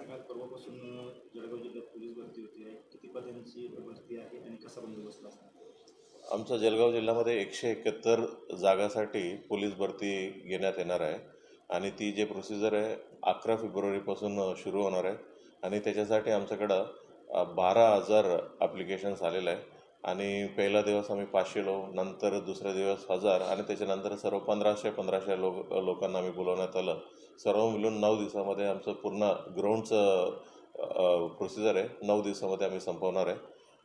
सांगाल परवापासून जळगाव जिल्ह्यात पोलीस भरती होती. आहे किती पदांची भरती आहे आणि कसा बंदोबस्त असणार? आमच्या जळगाव जिल्ह्यामध्ये एकशे एकाहत्तर जागासाठी पोलीस भरती घेण्यात येणार आहे. आणि ती जे प्रोसिजर आहे अकरा फेब्रुवारीपासून सुरू होणार आहे. आणि त्याच्यासाठी आमच्याकडं बारा हजार ॲप्लिकेशन्स आलेलं आहे आणि पहिला दिवस आम्ही पाचशे लोक नंतर दुसरा दिवस हजार आणि त्याच्यानंतर सर्व पंधराशे पंधराशे लोक लोकांना आम्ही बोलवण्यात आलं. सर्व मिळून नऊ दिवसामध्ये आमचं पूर्ण ग्राउंडचं प्रोसिजर आहे. नऊ दिवसामध्ये आम्ही संपवणार आहे.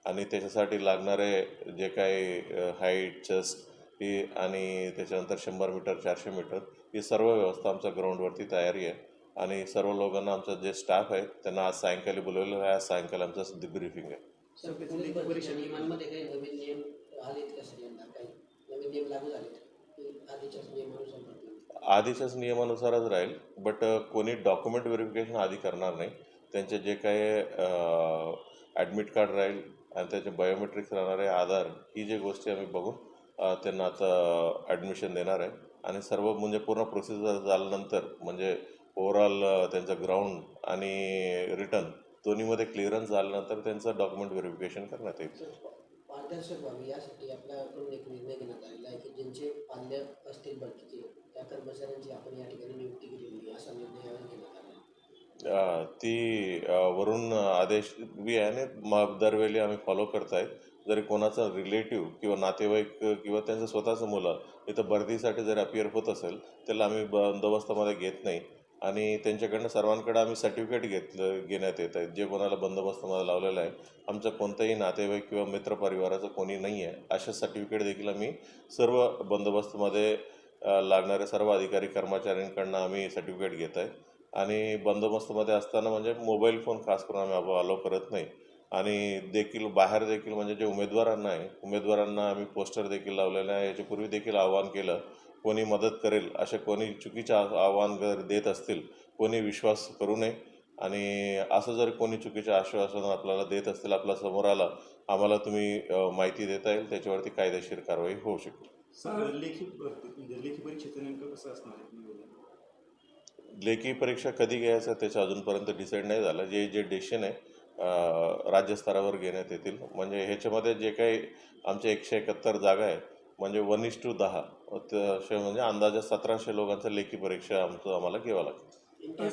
आणि त्याच्यासाठी लागणारे जे काही हाईट चेस्ट ही आणि त्याच्यानंतर शंभर मीटर चारशे मीटर ही सर्व व्यवस्था आमच्या ग्राउंडवरती तयारी आहे. आणि सर्व लोकांना आमचं जे स्टाफ आहे त्यांना आज सायंकाळी बोलवलेलं आहे. आज सायंकाळी आमचं ब्रीफिंग आहे. पोलीस परीक्षा नियमांमध्ये काही नवीन नियम आलेत यंदा काही नवीन नियम लागू झालेत? आधीच्याच नियमानुसार? आधीच्याच नियमानुसारच राहील बट कोणी डॉक्युमेंट व्हेरिफिकेशन आधी करणार नाही. त्यांचे जे काही ॲडमिट कार्ड राहील आणि त्याचे बायोमेट्रिक्स राहणार आहे आधार ही जी गोष्टी आम्ही बघून त्यांना आता ॲडमिशन देणार आहे. आणि सर्व म्हणजे पूर्ण प्रोसिजर झाल्यानंतर म्हणजे ओव्हरऑल त्यांचं ग्राउंड आणि रिटर्न दोन्हीमध्ये क्लिअरन्स झाल्यानंतर त्यांचं डॉक्युमेंट व्हेरिफिकेशन करण्यात येईल. पारदर्शक व्हावी यासाठी आपल्याकडून एक निर्णय घेण्यात आलेला आहे की ज्यांचे पाल्य असतील भरतीचे त्या कर्मचाऱ्यांची आपण या ठिकाणी नियुक्ती केलेली असा निर्णय घेण्यात आला ती वरून आदेश बी आहे आणि दरवेळी आम्ही फॉलो करत आहेत जरी कोणाचा रिलेटिव्ह किंवा नातेवाईक किंवा त्यांचं स्वतःचं मुलं इथं भरतीसाठी जर अपिअर होत असेल त्याला आम्ही बंदोबस्तामध्ये घेत नाही. आणि त्यांच्याकडनं सर्वांकडे आम्ही सर्टिफिकेट घेतलं घेण्यात येत आहेत जे कोणाला बंदोबस्तामध्ये लावलेलं आहे आमचं कोणतंही नातेवाईक किंवा मित्रपरिवाराचं कोणी नाही आहे असे सर्टिफिकेट देखील आम्ही सर्व बंदोबस्तमध्ये लागणाऱ्या लागणारे सर्व अधिकारी कर्मचाऱ्यांकडनं आम्ही सर्टिफिकेट घेत आहे. आणि बंदोबस्तमध्ये असताना म्हणजे मोबाईल फोन खास करून आम्ही अलाव करत नाही. आणि देखील बाहेर देखील म्हणजे जे उमेदवारांना आहे उमेदवारांना आम्ही पोस्टर देखील लावलेलं आहे. याच्यापूर्वी देखील आवाहन केलं कोणी मदत करेल असे कोणी चुकीचे आ- आव्हान जर देत असतील कोणी विश्वास करू नये. आणि असं जर कोणी चुकीचे आश्वासन आपल्याला देत असतील आपल्यासमोर आलं आम्हाला तुम्ही माहिती देता येईल. त्याच्यावरती कायदेशीर कारवाई होऊ शकते. लेखी म्हणजे लेखी परीक्षा कधी घ्यायचं त्याचं अजूनपर्यंत डिसाईड नाही झालं. जे जे डिसिशन आहे राज्यस्तरावर घेण्यात येतील. म्हणजे ह्याच्यामध्ये जे काही आमच्या एकशे एकाहत्तर जागा आहे म्हणजे वन इज टू दहा. म्हणजे अंदाजे सतराशे लोकांचं लेखी परीक्षा आमचं आम्हाला घ्यावं लागतं